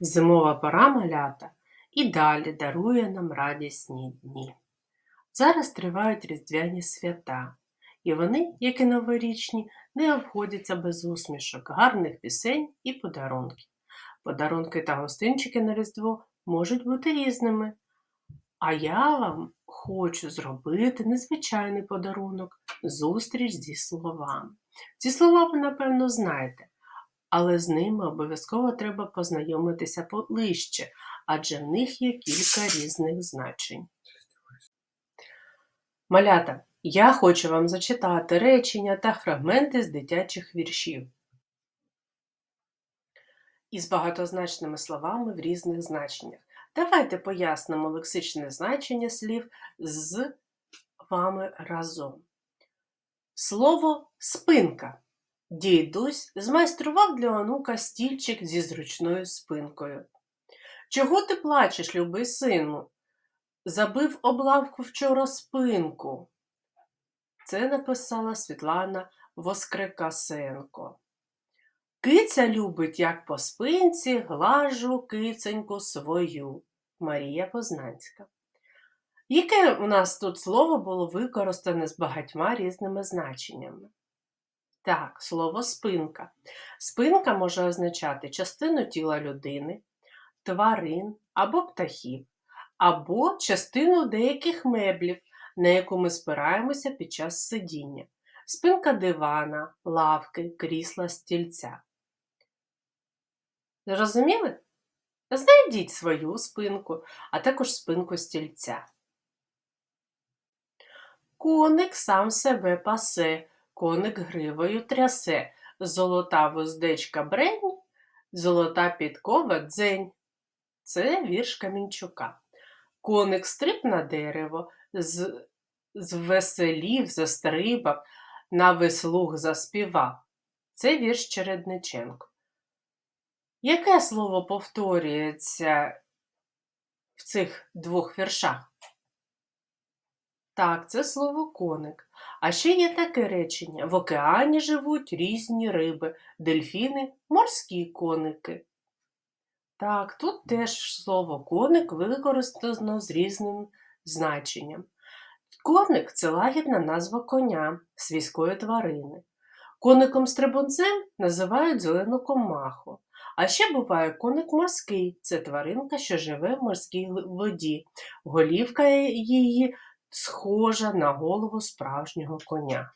Зимова пора малята і далі дарує нам радісні дні. Зараз тривають різдвяні свята, і вони, як і новорічні, не обходяться без усмішок, гарних пісень і подарунків. Подарунки та гостинчики на Різдво можуть бути різними. А я вам хочу зробити незвичайний подарунок зустріч зі словами. Ці слова ви, напевно, знаєте, але з ними обов'язково треба познайомитися ближче, адже в них є кілька різних значень. Малята, я хочу вам зачитати речення та фрагменти з дитячих віршів із багатозначними словами в різних значеннях. Давайте пояснимо лексичне значення слів з вами разом. Слово спинка. Дідусь змайстрував для онука стільчик зі зручною спинкою. Чого ти плачеш, любий сину? Забив облавку вчора спинку. Це написала Світлана Воскрекасенко. Киця любить, як по спинці, глажу киценьку свою. Марія Познанська. Яке у нас тут слово було використане з багатьма різними значеннями? Так, слово спинка. Спинка може означати частину тіла людини, тварин або птахів, або частину деяких меблів, на яку ми спираємося під час сидіння. Спинка дивана, лавки, крісла, стільця. Зрозуміли? Знайдіть свою спинку, а також спинку стільця. Коник сам себе пасе, коник гривою трясе, золота вуздечка брень, золота підкова дзень. Це вірш Камінчука. Коник стриб на дерево, з, звеселів, застрибав, на веслух заспівав. Це вірш Чередниченко. Яке слово повторюється в цих двох віршах? Так, це слово коник. А ще є таке речення: в океані живуть різні риби, дельфіни, морські коники. Так, тут теж слово коник використано з різним значенням. Коник це лагідна назва коня, свійської тварини. Коником стрибунцем називають зелену комаху. А ще буває коник морський це тваринка, що живе в морській воді. Голівка її схожа на голову справжнього коня.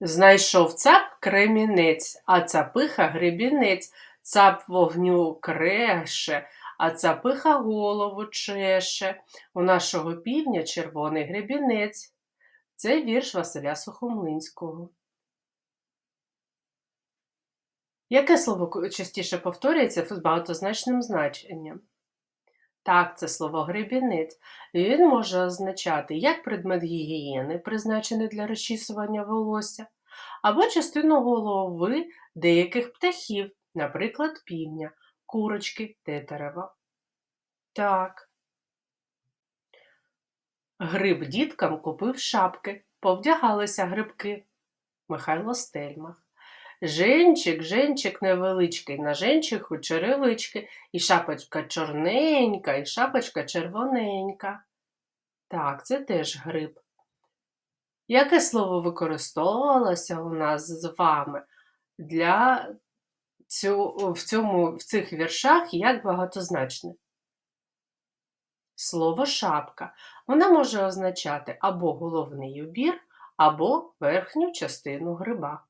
Знайшов цап кремінець, а цапиха гребінець, цап вогню креше, а цапиха голову чеше. У нашого півня червоний гребінець. Це вірш Василя Сухомлинського. Яке слово частіше повторюється з багатозначним значенням? Так, це слово гребінець. Він може означати як предмет гігієни, призначений для розчісування волосся, або частину голови деяких птахів, наприклад, півня, курочки, тетерева. Так. Гриб діткам купив шапки, повдягалися грибки. Михайло Стельмах. Женчик, женчик невеличкий, на женчиху черевички, і шапочка чорненька, і шапочка червоненька. Так, це теж гриб. Яке слово використовувалося у нас з вами для цю, в, цьому, в цих віршах як багатозначне? Слово шапка. Вона може означати або головний убір, або верхню частину гриба.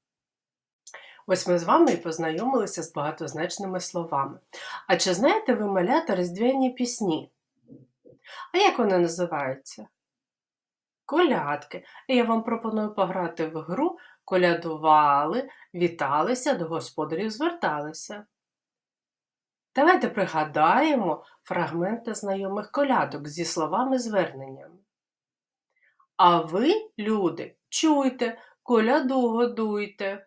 Ось ми з вами і познайомилися з багатозначними словами. А чи знаєте ви малята різдвяні пісні? А як вони називаються? Колядки. І я вам пропоную пограти в гру, колядували, віталися, до господарів зверталися. Давайте пригадаємо фрагменти знайомих колядок зі словами-зверненнями. А ви, люди, чуйте, коляду годуйте.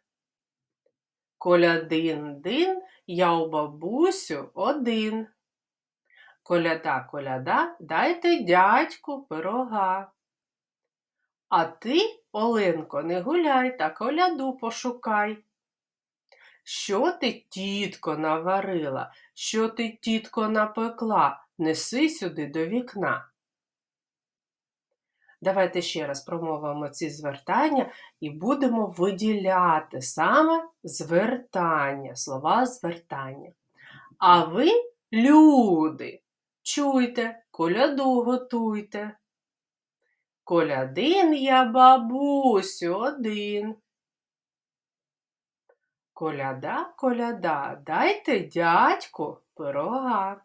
Колядин-дин, я у бабусю один. Коляда, коляда, дайте дядьку пирога. А ти, Оленко, не гуляй та коляду пошукай. Що ти, тітко, наварила? Що ти, тітко, напекла? Неси сюди до вікна. Давайте ще раз промовимо ці звертання і будемо виділяти саме звертання, слова звертання. А ви, люди, чуйте, коляду готуйте. Колядин я, бабусю, один. Коляда, коляда, дайте дядьку пирога.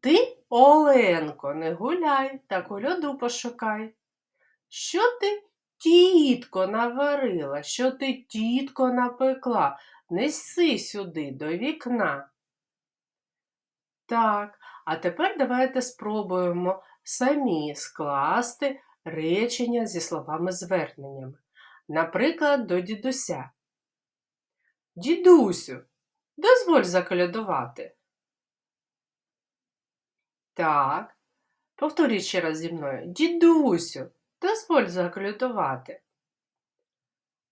Ти, Оленко, не гуляй та коляду пошукай. Що ти, тітко, наварила, що ти, тітко, напекла? Неси сюди до вікна. Так, а тепер давайте спробуємо самі скласти речення зі словами-зверненнями. Наприклад, до дідуся. Дідусю, дозволь заколядувати. Так, повторіть ще раз зі мною. Дідусю, дозволь заколядувати.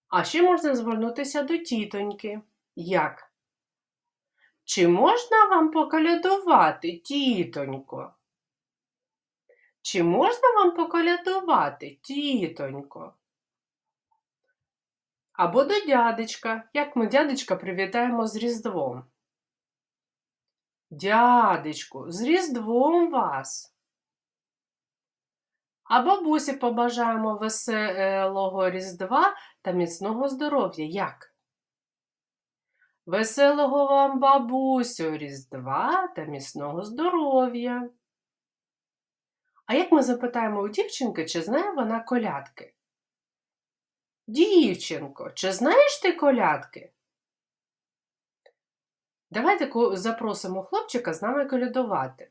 А ще можна звернутися до тітоньки. Як? Чи можна вам поколядувати, тітонько? Чи можна вам поколядувати, тітонько? Або до дядечка, як ми дядечка привітаємо з Різдвом. Дядечку, з Різдвом вас. А бабусі побажаємо веселого Різдва та міцного здоров'я. Як? Веселого вам бабусю Різдва та міцного здоров'я. А як ми запитаємо у дівчинки, чи знає вона колядки? Дівчинко, чи знаєш ти колядки? Давайте запросимо хлопчика з нами колядувати.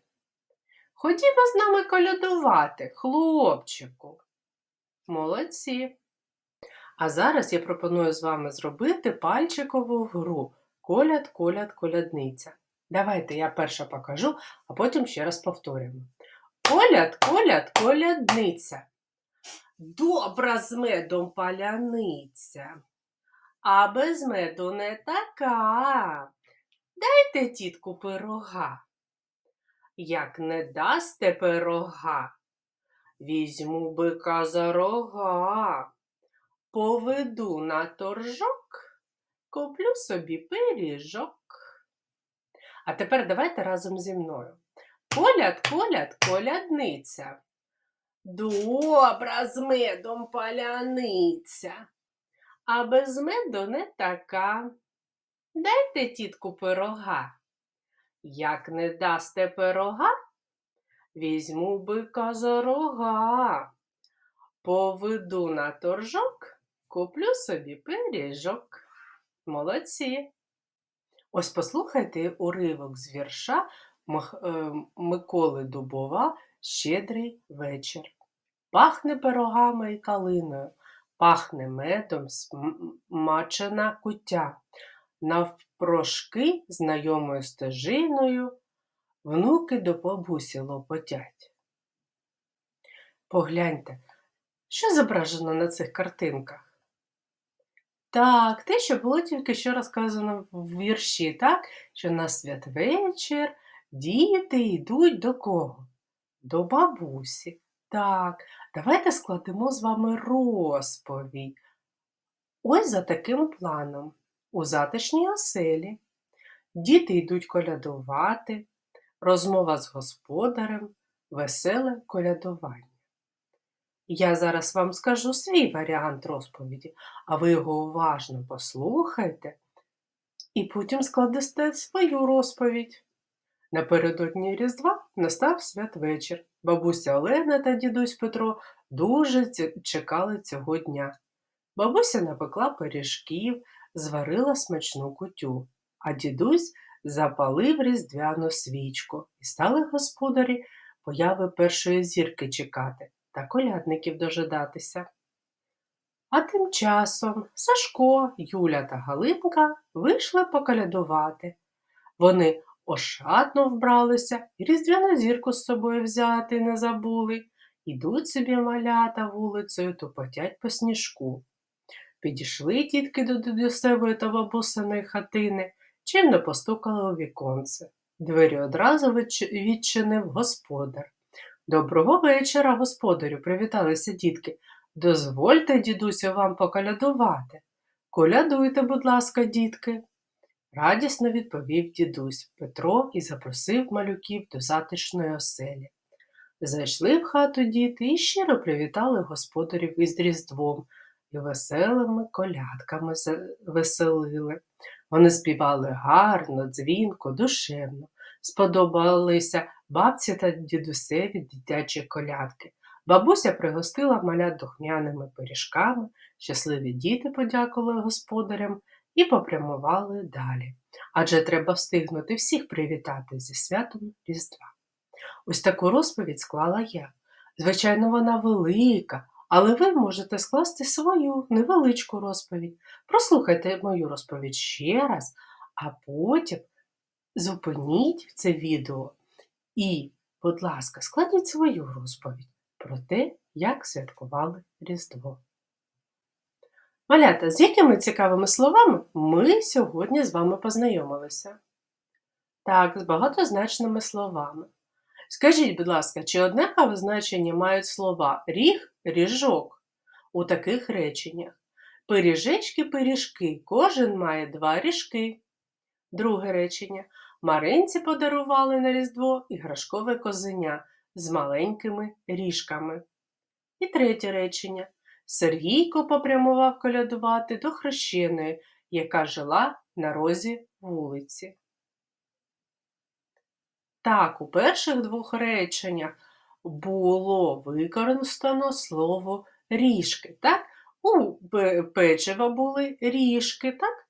Ходімо з нами колядувати, хлопчику. Молодці. А зараз я пропоную з вами зробити пальчикову гру коляд, коляд, колядниця. Давайте я перша покажу, а потім ще раз повторюємо. Коляд, коляд, колядниця. Добра з медом паляниця, а без меду не така. Дайте, тітку, пирога. Як не дасте пирога, візьму бика за рога, поведу на торжок, куплю собі пиріжок. А тепер давайте разом зі мною. Коляд, коляд, колядниця. Добра з медом паляниця, а без меду не така. Дайте, тітку, пирога. Як не дасте пирога, візьму бика за рога, поведу на торжок, куплю собі пиріжок. Молодці. Ось послухайте уривок з вірша е, Миколи Дубова Щедрий вечір. Пахне пирогами і калиною, пахне медом смачена куття. Навпрошки знайомою стежиною внуки до бабусі лопотять. Погляньте, що зображено на цих картинках? Так, те, що було тільки що розказано в вірші, так? Що на святвечір діти йдуть до кого? До бабусі. Так, давайте складемо з вами розповідь. Ось за таким планом. У затишній оселі. Діти йдуть колядувати, розмова з господарем, веселе колядування. Я зараз вам скажу свій варіант розповіді, а ви його уважно послухайте і потім складете свою розповідь. Напередодні Різдва настав святвечір. Бабуся Олена та дідусь Петро дуже чекали цього дня. Бабуся напекла пиріжків, зварила смачну кутю, а дідусь запалив різдвяну свічку і стали господарі появи першої зірки чекати та колядників дожидатися. А тим часом Сашко, Юля та Галинка вийшли поколядувати. Вони ошатно вбралися і різдвяну зірку з собою взяти не забули. Ідуть собі малята вулицею, тупотять по сніжку. Підійшли дітки до дідусевої та бабусиної хатини, чимно постукали у віконце. Двері одразу відчинив господар. Доброго вечора, господарю, привіталися дітки. Дозвольте, дідусю, вам поколядувати. Колядуйте, будь ласка, дітки. Радісно відповів дідусь Петро і запросив малюків до затишної оселі. Зайшли в хату діти і щиро привітали господарів із Різдвом і веселими колядками веселили. Вони співали гарно, дзвінко, душевно. Сподобалися бабці та дідусеві дитячі колядки. Бабуся пригостила малят духмяними пиріжками, щасливі діти подякували господарям і попрямували далі. Адже треба встигнути всіх привітати зі святом Різдва. Ось таку розповідь склала я. Звичайно, вона велика, але ви можете скласти свою невеличку розповідь. Прослухайте мою розповідь ще раз, а потім зупиніть це відео і, будь ласка, складіть свою розповідь про те, як святкували Різдво. Малята, з якими цікавими словами ми сьогодні з вами познайомилися? Так, з багатозначними словами. Скажіть, будь ласка, чи однакове значення мають слова ріг, ріжок у таких реченнях? Пиріжечки, пиріжки, кожен має два ріжки. Друге речення. Маринці подарували на Різдво іграшкове козеня з маленькими ріжками. І третє речення. Сергійко попрямував колядувати до хрещеної, яка жила на розі вулиці. Так, у перших двох реченнях було використано слово ріжки. Так? У печива були ріжки, так?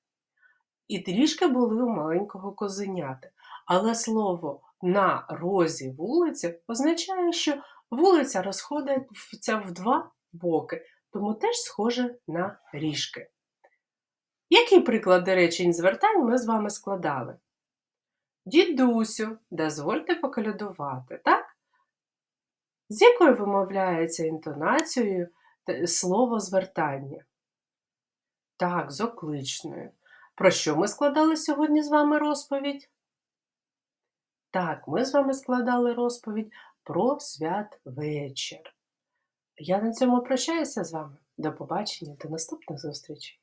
І трішки були у маленького козенята. Але слово на розі вулиці означає, що вулиця розходиться в два боки, тому теж схоже на ріжки. Які приклади речень звертань ми з вами складали? Дідусю, дозвольте поколядувати, так? З якою вимовляється інтонацією слово звертання? Так, з окличною. Про що ми складали сьогодні з вами розповідь? Так, ми з вами складали розповідь про святвечір. Я на цьому прощаюся з вами. До побачення, до наступних зустрічей.